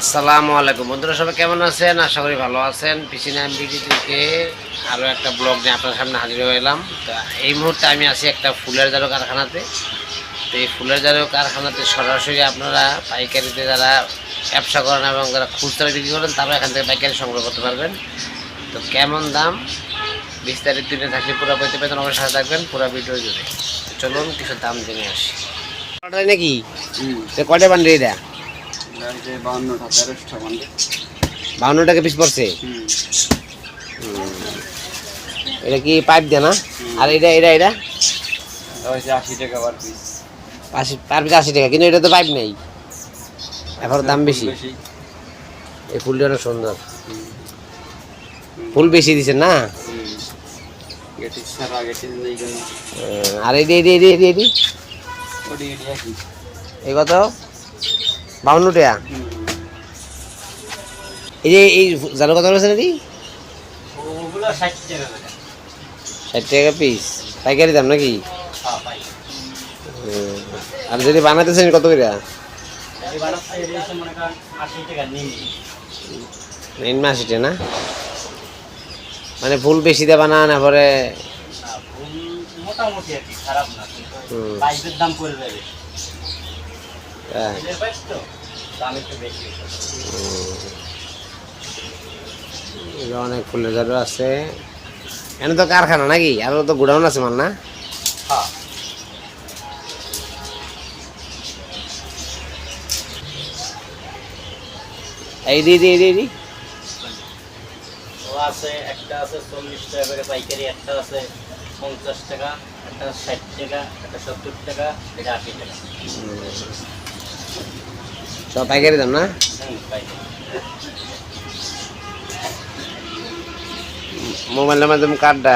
আসসালামু আলাইকুম। বন্ধুরা সবাই কেমন আছেন? আশা করি ভালো আছেন। পিছনে আমি থেকে আরও একটা ব্লগ নিয়ে আপনার সামনে হাজির হয়ে এলাম। তো এই মুহূর্তে আমি আছি একটা ফুলের জারো কারখানাতে। তো এই ফুলের জারো কারখানাতে সরাসরি আপনারা পাইকারিতে যারা ব্যবসা করেন এবং যারা খুচরা বিক্রি করেন তারা এখান থেকে পাইকারি সংগ্রহ করতে পারবেন। তো কেমন দাম? বিস্তারিত দিনে থাকলে পুরো পেতে পেতেন আমার সাথে থাকবেন পুরো ভিডিও জুড়ে। চলুন কিছু দাম জেনে আসি। নাকি? তো কয়টা বান্ডি এটা বাউন্নটা তেরোশটা মানে বাউন্ন টাকা পিস পড়ছে? এটা কি পাইপ দেয় না? আর এটা এটা এটা? আশি টাকা পার পিস আশি পার পিস আশি টাকা কিন্তু এটা তো পাইপ নেই। এখন দাম বেশি। এই ফুলটা অনেক সুন্দর। ফুল বেশি দিছে না? আর এডি এডি এডি এডি এডি এই কত? বাউন্ন টাকা। এই যে এই জানো কত এডি ওগুলো ষাট টাকা পিস পাইকারি দাম নাকি? হ্যাঁ আর যদি বানাতেছেন কত করে? মনে আশি টাকা না? মানে ফুল বেশি দিয়ে বানান পরে মোটামুটি আর কি খারাপ না। দাম পড়বে বেশি। হ্যাঁ, অনেক ফুলের জারু আছে। এখানে তো কারখানা নাকি? আর তো গোডাউন আছে মাল না? এই দি দি দি দি। ও আছে একটা আছে চল্লিশ টাকা করে পাইকারি একটা আছে পঞ্চাশ টাকা একটা ষাট টাকা একটা সত্তর টাকা এটা আশি টাকা। সব পাইকারি দাম না মোবাইল নাম্বার তুমি কার্ডটা